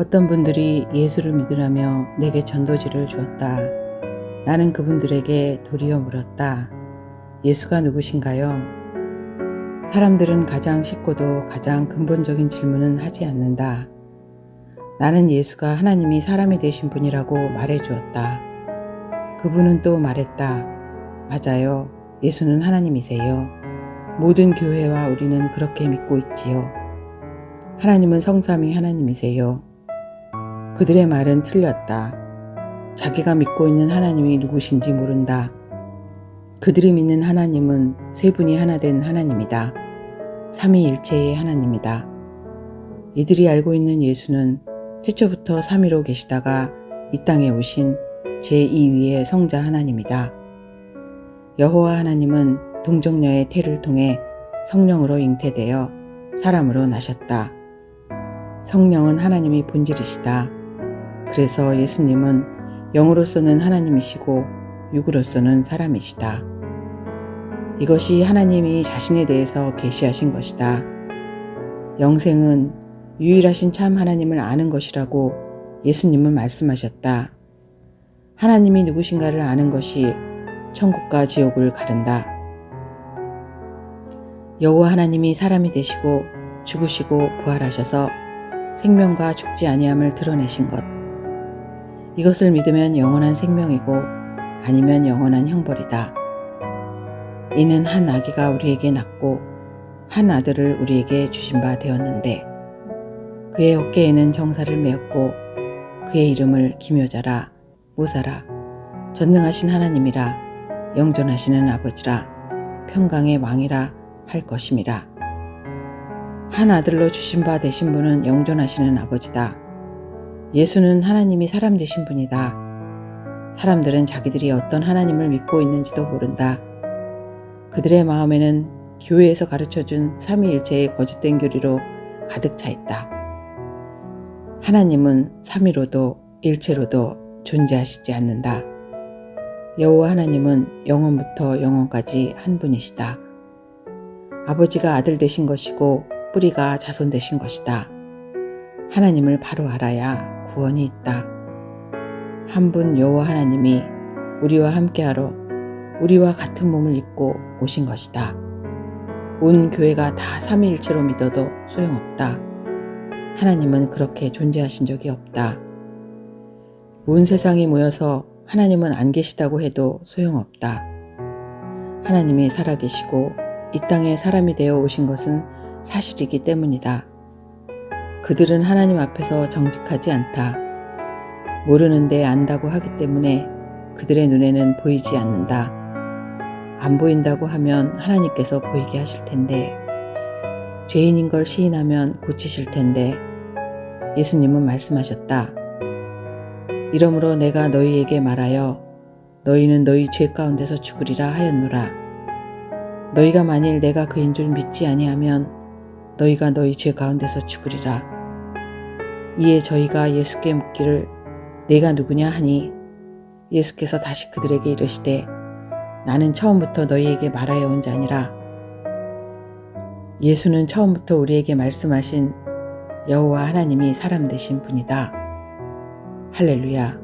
어떤 분들이 예수를 믿으라며 내게 전도지를 주었다. 나는 그분들에게 도리어 물었다. 예수가 누구신가요? 사람들은 가장 쉽고도 가장 근본적인 질문은 하지 않는다. 나는 예수가 하나님이 사람이 되신 분이라고 말해 주었다. 그분은 또 말했다. 맞아요. 예수는 하나님이세요. 모든 교회와 우리는 그렇게 믿고 있지요. 하나님은 성삼위 하나님이세요. 그들의 말은 틀렸다. 자기가 믿고 있는 하나님이 누구신지 모른다. 그들이 믿는 하나님은 세 분이 하나 된 하나님이다. 삼위일체의 하나님이다. 이들이 알고 있는 예수는 태초부터 삼위로 계시다가 이 땅에 오신 제2위의 성자 하나님이다. 여호와 하나님은 동정녀의 태를 통해 성령으로 잉태되어 사람으로 나셨다. 성령은 하나님이 본질이시다. 그래서 예수님은 영으로서는 하나님이시고 육으로서는 사람이시다. 이것이 하나님이 자신에 대해서 계시하신 것이다. 영생은 유일하신 참 하나님을 아는 것이라고 예수님은 말씀하셨다. 하나님이 누구신가를 아는 것이 천국과 지옥을 가른다. 여호와 하나님이 사람이 되시고 죽으시고 부활하셔서 생명과 죽지 아니함을 드러내신 것. 이것을 믿으면 영원한 생명이고 아니면 영원한 형벌이다. 이는 한 아기가 우리에게 낳고 한 아들을 우리에게 주신 바 되었는데 그의 어깨에는 정사를 메었고 그의 이름을 기묘자라 모사라 전능하신 하나님이라 영존하시는 아버지라 평강의 왕이라 할 것임이라 한 아들로 주신 바 되신 분은 영존하시는 아버지다. 예수는 하나님이 사람 되신 분이다. 사람들은 자기들이 어떤 하나님을 믿고 있는지도 모른다. 그들의 마음에는 교회에서 가르쳐준 삼위일체의 거짓된 교리로 가득 차 있다. 하나님은 삼위로도 일체로도 존재하시지 않는다. 여호와 하나님은 영원부터 영원까지 한 분이시다. 아버지가 아들 되신 것이고 뿌리가 자손 되신 것이다. 하나님을 바로 알아야 구원이 있다. 한 분 여호와 하나님이 우리와 함께하러 우리와 같은 몸을 입고 오신 것이다. 온 교회가 다 삼위일체로 믿어도 소용없다. 하나님은 그렇게 존재하신 적이 없다. 온 세상이 모여서 하나님은 안 계시다고 해도 소용없다. 하나님이 살아계시고 이 땅에 사람이 되어 오신 것은 사실이기 때문이다. 그들은 하나님 앞에서 정직하지 않다. 모르는데 안다고 하기 때문에 그들의 눈에는 보이지 않는다. 안 보인다고 하면 하나님께서 보이게 하실 텐데, 죄인인 걸 시인하면 고치실 텐데, 예수님은 말씀하셨다. 이러므로 내가 너희에게 말하여 너희는 너희 죄 가운데서 죽으리라 하였노라. 너희가 만일 내가 그인 줄 믿지 아니하면 너희가 너희 죄 가운데서 죽으리라. 이에 저희가 예수께 묻기를 내가 누구냐 하니 예수께서 다시 그들에게 이르시되 나는 처음부터 너희에게 말하여 온 자니라. 예수는 처음부터 우리에게 말씀하신 여호와 하나님이 사람 되신 분이다. 할렐루야.